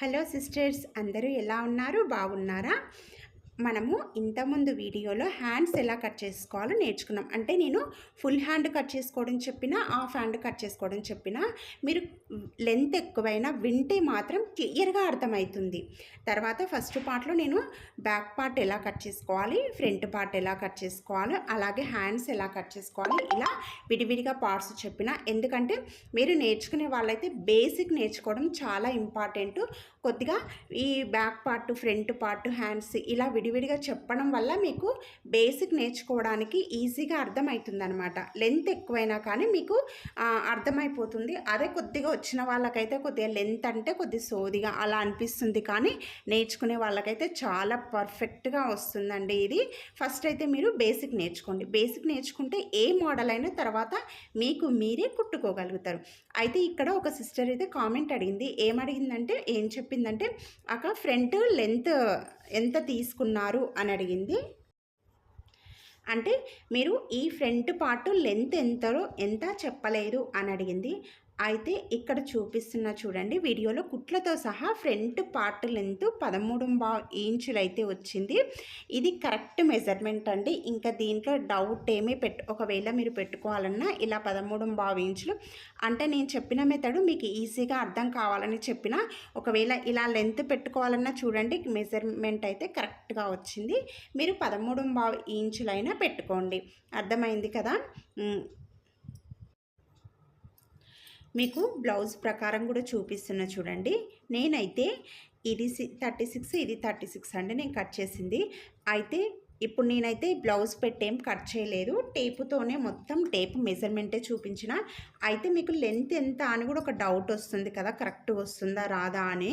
Hello sisters అందరూ ఎలా ఉన్నారు? బాగున్నారా? మనము ఇంతకుముందు వీడియోలో హ్యాండ్స్ ఎలా కట్ చేసుకోవాలో నేర్చుకున్నాం. అంటే నేను ఫుల్ హ్యాండ్ కట్ చేసుకోవడం చెప్పిన హాఫ్ హ్యాండ్ కట్ చేసుకోవడం చెప్పిన మీరు లెంత్ ఎక్కువైనా వింటే మాత్రం క్లియర్గా అర్థమవుతుంది. తర్వాత ఫస్ట్ పార్ట్లో నేను బ్యాక్ పార్ట్ ఎలా కట్ చేసుకోవాలి ఫ్రంట్ పార్ట్ ఎలా కట్ చేసుకోవాలి అలాగే హ్యాండ్స్ ఎలా కట్ చేసుకోవాలి ఇలా విడివిడిగా పార్ట్స్ చెప్పిన. ఎందుకంటే మీరు నేర్చుకునే వాళ్ళైతే బేసిక్ నేర్చుకోవడం చాలా ఇంపార్టెంట్. కొద్దిగా ఈ back part front part hands ఇలా విడివిడిగా చెప్పడం వల్ల మీకు బేసిక్ నేర్చుకోవడానికి ఈజీగా అర్థమవుతుందనమాట లెంత్ ఎక్కువైనా కానీ మీకు అర్థమైపోతుంది. అదే కొద్దిగా వచ్చిన వాళ్ళకైతే కొద్దిగా లెంత్ అంటే కొద్ది సోదిగా అలా అనిపిస్తుంది కానీ నేర్చుకునే వాళ్ళకైతే చాలా పర్ఫెక్ట్గా వస్తుందండి ఇది. ఫస్ట్ అయితే మీరు బేసిక్ నేర్చుకోండి. బేసిక్ నేర్చుకుంటే ఏ మోడల్ అయినా తర్వాత మీకు మీరే కుట్టుకోగలుగుతారు. అయితే ఇక్కడ ఒక సిస్టర్ అయితే కామెంట్ అడిగింది. ఏమడిగిందంటే ఏం చెప్పిందంటే అక్కడ ఫ్రంట్ లెంత్ ఎంత తీసుకున్నారు అని అడిగింది. అంటే మీరు ఈ ఫ్రంట్ పార్ట్ లెంత్ ఎంతరో ఎంత చెప్పలేదు అని అడిగింది. అయితే ఇక్కడ చూపిస్తున్న చూడండి వీడియోలో కుట్లతో సహా ఫ్రంట్ పార్ట్ లెంత్ పదమూడు బా ఇంచులు అయితే వచ్చింది. ఇది కరెక్ట్ మెజర్మెంట్ అండి. ఇంకా దీంట్లో డౌట్ ఏమీ పెట్టు ఒకవేళ మీరు పెట్టుకోవాలన్నా ఇలా పదమూడు బావు ఇంచులు. అంటే నేను చెప్పిన మెథడు మీకు ఈజీగా అర్థం కావాలని చెప్పిన ఒకవేళ ఇలా లెంత్ పెట్టుకోవాలన్నా చూడండి మెజర్మెంట్ అయితే కరెక్ట్గా వచ్చింది. మీరు పదమూడు బావు ఇంచులైనా పెట్టుకోండి. అర్థమైంది కదా? మీకు బ్లౌజ్ ప్రకారం కూడా చూపిస్తున్నా చూడండి. నేనైతే ఇది థర్టీ సిక్స్ ఇది థర్టీ సిక్స్ అండి నేను కట్ చేసింది. అయితే ఇప్పుడు నేనైతే బ్లౌజ్ పెట్టేం కట్ చేయలేదు. టేపుతోనే మొత్తం టేప్ మెజర్మెంటే చూపించిన. అయితే మీకు లెంత్ ఎంత అని కూడా ఒక డౌట్ వస్తుంది కదా కరెక్ట్ వస్తుందా రాదా అని.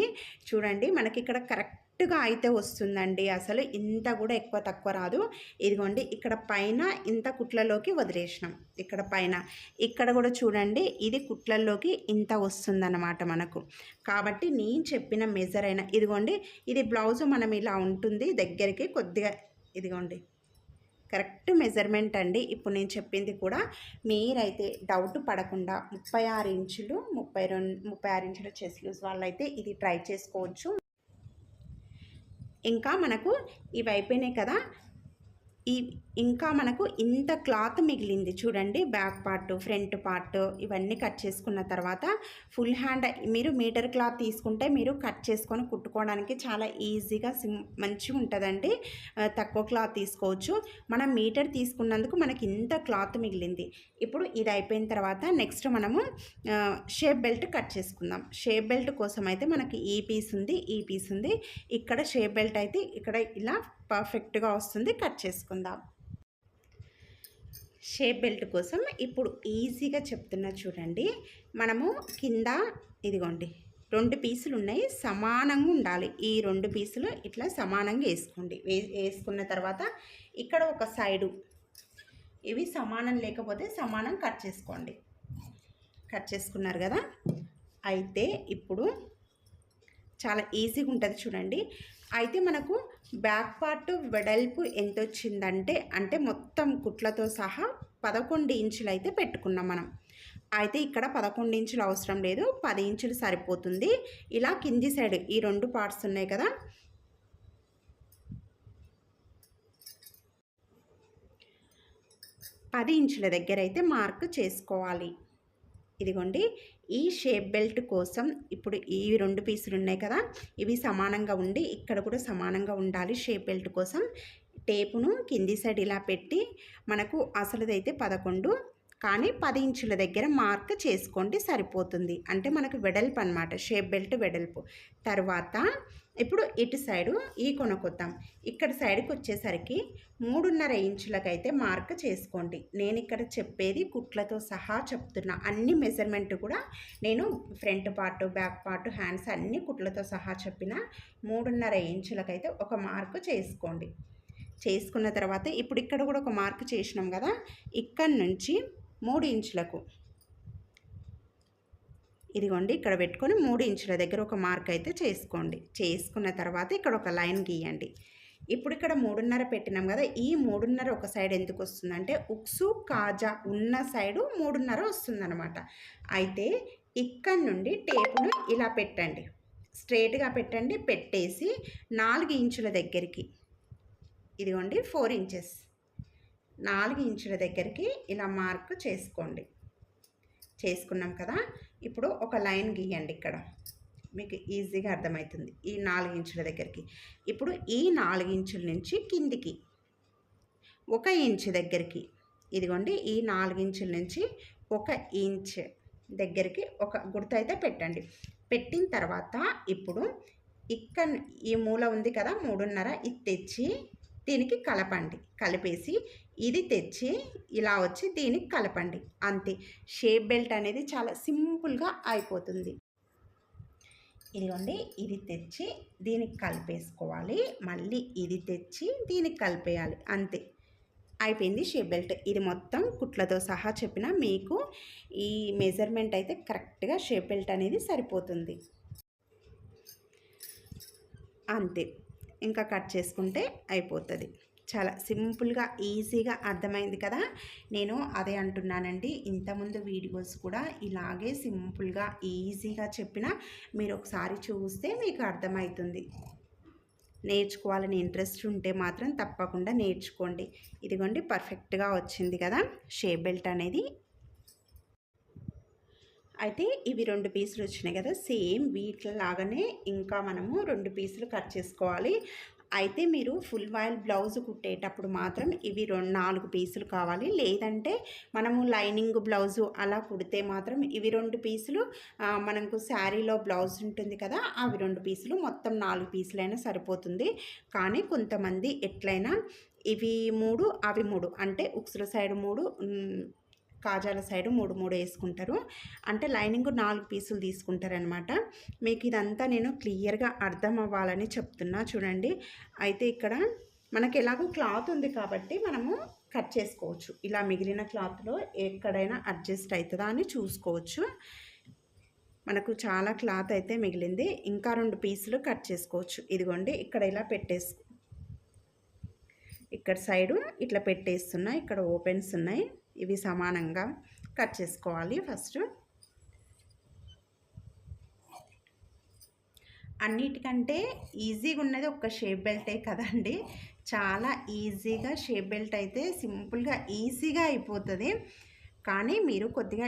చూడండి మనకి ఇక్కడ కరెక్ట్ కరెక్ట్గా అయితే వస్తుందండి. అసలు ఇంత కూడా ఎక్కువ తక్కువ రాదు. ఇదిగోండి ఇక్కడ పైన ఇంత కుట్లలోకి వదిలేసినాం. ఇక్కడ పైన. ఇక్కడ కూడా చూడండి ఇది కుట్లల్లోకి ఇంత వస్తుందన్నమాట మనకు. కాబట్టి నేను చెప్పిన మెజర్ అయిన ఇదిగోండి ఇది బ్లౌజ్ మనం ఇలా ఉంటుంది దగ్గరికి కొద్దిగా ఇదిగోండి. కరెక్ట్ మెజర్మెంట్ అండి. ఇప్పుడు నేను చెప్పింది కూడా మీరైతే డౌట్ పడకుండా ముప్పై ఆరు ఇంచులు ముప్పై రెండు ముప్పై ఆరు ఇంచుల చెస్ లూజ్ వాళ్ళైతే ఇది ట్రై చేసుకోవచ్చు. ఇంకా మనకు ఇవి అయిపోయినాయి కదా. ఈ ఇంకా మనకు ఇంత క్లాత్ మిగిలింది చూడండి బ్యాక్ పార్ట్ ఫ్రంట్ పార్ట్ ఇవన్నీ కట్ చేసుకున్న తర్వాత ఫుల్ హ్యాండ్ మీరు మీటర్ క్లాత్ తీసుకుంటే మీరు కట్ చేసుకొని కుట్టుకోవడానికి చాలా ఈజీగా సిమ్ మంచిగా ఉంటుందండి. తక్కువ క్లాత్ తీసుకోవచ్చు. మనం మీటర్ తీసుకున్నందుకు మనకి ఇంత క్లాత్ మిగిలింది. ఇప్పుడు ఇది అయిపోయిన తర్వాత నెక్స్ట్ మనము షేప్ బెల్ట్ కట్ చేసుకుందాం. షేప్ బెల్ట్ కోసం అయితే మనకి ఈ పీస్ ఉంది ఈ పీస్ ఉంది. ఇక్కడ షేప్ బెల్ట్ అయితే ఇక్కడ ఇలా పర్ఫెక్ట్గా వస్తుంది. కట్ చేసుకుందాం. షేప్ బెల్ట్ కోసం ఇప్పుడు ఈజీగా చెప్తున్నా చూడండి. మనము కింద ఇదిగోండి. రెండు పీసులు ఉన్నాయి. సమానంగా ఉండాలి. ఈ రెండు పీసులు ఇట్లా సమానంగా వేసుకోండి. వే వేసుకున్న తర్వాత ఇక్కడ ఒక సైడు ఇవి సమానం లేకపోతే సమానం కట్ చేసుకోండి. కట్ చేసుకున్నారు కదా? అయితే ఇప్పుడు చాలా ఈజీగా ఉంటుంది చూడండి. అయితే మనకు బ్యాక్ పార్ట్ వెడల్పు ఎంత వచ్చిందంటే అంటే మొత్తం కుట్లతో సహా పదకొండు ఇంచులు అయితే పెట్టుకున్నాం మనం. అయితే ఇక్కడ పదకొండు ఇంచులు అవసరం లేదు పది ఇంచులు సరిపోతుంది. ఇలా కింది సైడ్ ఈ రెండు పార్ట్స్ ఉన్నాయి కదా. పది ఇంచుల దగ్గర అయితే మార్క్ చేసుకోవాలి. ఇదిగోండి ఈ షేప్ బెల్ట్ కోసం ఇప్పుడు ఈ రెండు పీసులు ఉన్నాయి కదా ఇవి సమానంగా ఉండి ఇక్కడ కూడా సమానంగా ఉండాలి షేప్ బెల్ట్ కోసం. టేపును కింది సైడ్ ఇలా పెట్టి మనకు అసలుదైతే పదకొండు కానీ పది ఇంచుల దగ్గర మార్క్ చేసుకోండి సరిపోతుంది. అంటే మనకు వెడల్పు అనమాట షేప్ బెల్ట్ వెడల్పు. తర్వాత ఇప్పుడు ఇటు సైడు ఈ కొనకొద్దాం ఇక్కడ సైడ్కి వచ్చేసరికి మూడున్నర ఇంచులకైతే మార్క్ చేసుకోండి. నేను ఇక్కడ చెప్పేది కుట్లతో సహా చెప్తున్నా. అన్ని మెజర్మెంట్ కూడా నేను front part back part hands అన్ని కుట్లతో సహా చెప్పిన మూడున్నర ఇంచులకైతే ఒక మార్క్ చేసుకోండి. చేసుకున్న తర్వాత ఇప్పుడు ఇక్కడ కూడా ఒక మార్క్ చేసినాం కదా. ఇక్కడ నుంచి మూడు ఇంచులకు. ఇదిగోండి ఇక్కడ పెట్టుకొని మూడు ఇంచుల దగ్గర ఒక మార్క్ అయితే చేసుకోండి. చేసుకున్న తర్వాత ఇక్కడ ఒక లైన్ గీయండి. ఇప్పుడు ఇక్కడ మూడున్నర పెట్టినాం కదా ఈ మూడున్నర ఒక సైడ్ ఎందుకు వస్తుందంటే ఉక్సు కాజా ఉన్న సైడు మూడున్నర వస్తుందన్నమాట. అయితే ఇక్కడ నుండి టేపును ఇలా పెట్టండి. స్ట్రేట్గా పెట్టండి పెట్టేసి నాలుగు ఇంచుల దగ్గరికి. ఇదిగోండి ఫోర్ ఇంచెస్. నాలుగు ఇంచుల దగ్గరికి ఇలా మార్క్ చేసుకోండి. చేసుకున్నాం కదా? ఇప్పుడు ఒక లైన్ గీయండి ఇక్కడ. మీకు ఈజీగా అర్థమవుతుంది. ఈ నాలుగు ఇంచుల దగ్గరికి. ఇప్పుడు ఈ నాలుగు ఇంచుల నుంచి కిందికి. ఒక ఇంచు దగ్గరికి. ఇదిగోండి ఈ నాలుగు ఇంచుల నుంచి ఒక ఇంచ్ దగ్గరికి ఒక గుర్తైతే అయితే పెట్టండి. పెట్టిన తర్వాత ఇప్పుడు ఇక్కడ ఈ మూల ఉంది కదా మూడున్నర ఇది తెచ్చి దీనికి కలపండి. కలిపేసి ఇది తెచ్చి ఇలా వచ్చి దీనికి కలపండి. అంతే. షేప్ బెల్ట్ అనేది చాలా సింపుల్గా అయిపోతుంది. ఇదిగోండి. ఇది తెచ్చి దీనికి కలిపేసుకోవాలి. మళ్ళీ ఇది తెచ్చి దీనికి కలిపేయాలి. అంతే. అయిపోయింది షేప్ బెల్ట్. ఇది మొత్తం కుట్లతో సహా చెప్పిన మీకు ఈ మెజర్మెంట్ అయితే కరెక్ట్గా షేప్ బెల్ట్ అనేది సరిపోతుంది. అంతే. ఇంకా కట్ చేసుకుంటే అయిపోతుంది. చాలా సింపుల్గా ఈజీగా అర్థమైంది కదా! నేను అదే అంటున్నానండి. ఇంతకుముందు వీడియోస్ కూడా ఇలాగే సింపుల్గా ఈజీగా చెప్పిన మీరు ఒకసారి చూస్తే మీకు అర్థమవుతుంది నేర్చుకోవాలని ఇంట్రెస్ట్ ఉంటే మాత్రం తప్పకుండా నేర్చుకోండి. ఇదిగోండి పర్ఫెక్ట్గా వచ్చింది కదా! షేప్ బెల్ట్ అనేది. అయితే ఇవి రెండు పీసులు వచ్చినాయి కదా! సేమ్ వీటిలాగానే ఇంకా మనము రెండు పీసులు కట్ చేసుకోవాలి. అయితే మీరు ఫుల్ వాయిల్ బ్లౌజ్ కుట్టేటప్పుడు మాత్రం ఇవి రెండు నాలుగు పీసులు కావాలి. లేదంటే మనము లైనింగ్ బ్లౌజు అలా కుడితే మాత్రం ఇవి రెండు పీసులు మనకు శారీలో బ్లౌజ్ ఉంటుంది కదా అవి రెండు పీసులు మొత్తం నాలుగు పీసులైనా సరిపోతుంది. కానీ కొంతమంది ఎట్లయినా ఇవి మూడు అవి మూడు అంటే ఉక్సుల సైడ్ మూడు కాజాల సైడు మూడు మూడు వేసుకుంటారు. అంటే లైనింగ్ నాలుగు పీసులు తీసుకుంటారనమాట మీకు ఇదంతా నేను క్లియర్గా అర్థం అవ్వాలని చెప్తున్నా చూడండి. అయితే ఇక్కడ మనకి ఎలాగో క్లాత్ ఉంది కాబట్టి మనము కట్ చేసుకోవచ్చు. ఇలా మిగిలిన క్లాత్లో ఎక్కడైనా అడ్జస్ట్ అవుతుందా అని చూసుకోవచ్చు. మనకు చాలా క్లాత్ అయితే మిగిలింది. ఇంకా రెండు పీసులు కట్ చేసుకోవచ్చు. ఇదిగోండి ఇక్కడ ఇలా పెట్టేసు ఇక్కడ సైడు ఇట్లా పెట్టేస్తున్నాయి. ఇక్కడ ఓపెన్స్ ఉన్నాయి. ఇవి సమానంగా కట్ చేసుకోవాలి ఫస్ట్. అన్నిటికంటే ఈజీగా ఉన్నది ఒక షేప్ బెల్టే కదండి. చాలా ఈజీగా షేప్ బెల్ట్ అయితే సింపుల్గా ఈజీగా అయిపోతుంది. కానీ మీరు కొద్దిగా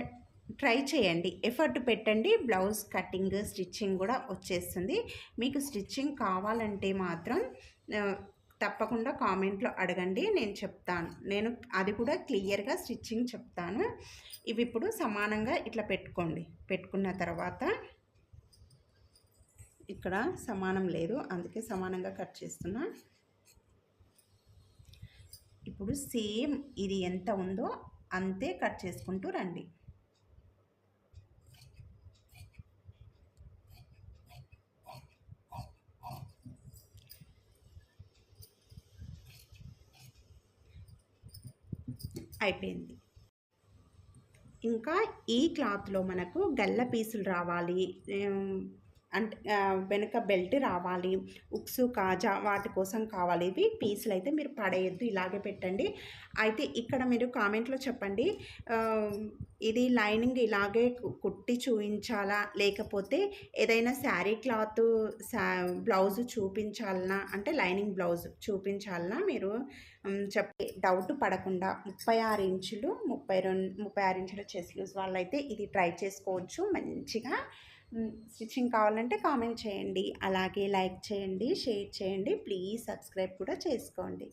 ట్రై చేయండి. ఎఫర్ట్ పెట్టండి. బ్లౌజ్ కటింగ్ స్టిచ్చింగ్ కూడా వచ్చేస్తుంది. మీకు స్టిచ్చింగ్ కావాలంటే మాత్రం తప్పకుండా కామెంట్లో అడగండి నేను చెప్తాను. నేను అది కూడా క్లియర్గా స్టిచ్చింగ్ చెప్తాను. ఇవి ఇప్పుడు సమానంగా ఇట్లా పెట్టుకోండి. పెట్టుకున్న తర్వాత ఇక్కడ సమానం లేదు. అందుకే సమానంగా కట్ చేస్తున్నా. ఇప్పుడు సేమ్ ఇది ఎంత ఉందో అంతే కట్ చేసుకుంటూ రండి. అయిపోయింది. ఇంకా ఈ క్లాత్లో మనకు గల్ల పీసులు రావాలి. అంటే వెనుక బెల్ట్ రావాలి. ఉక్సు కాజా వాటి కోసం కావాలి. ఇవి పీసులు అయితే మీరు పడేయద్దు. ఇలాగే పెట్టండి. అయితే ఇక్కడ మీరు కామెంట్లో చెప్పండి. ఇది లైనింగ్ ఇలాగే కుట్టి చూపించాలా లేకపోతే ఏదైనా శారీ క్లాత్ బ్లౌజ్ చూపించాలనా? అంటే లైనింగ్ బ్లౌజ్ చూపించాలనా? మీరు చెప్పే డౌట్ పడకుండా ముప్పై ఆరు ఇంచులు ముప్పై రెండు ముప్పై ఆరు ఇంచుల చెస్ లూజ్ వాళ్ళైతే ఇది ట్రై చేసుకోవచ్చు. మంచిగా స్టిచ్చింగ్ కావాలంటే కామెంట్ చేయండి. అలాగే లైక్ చేయండి షేర్ చేయండి. ప్లీజ్ సబ్స్క్రైబ్ కూడా చేసుకోండి.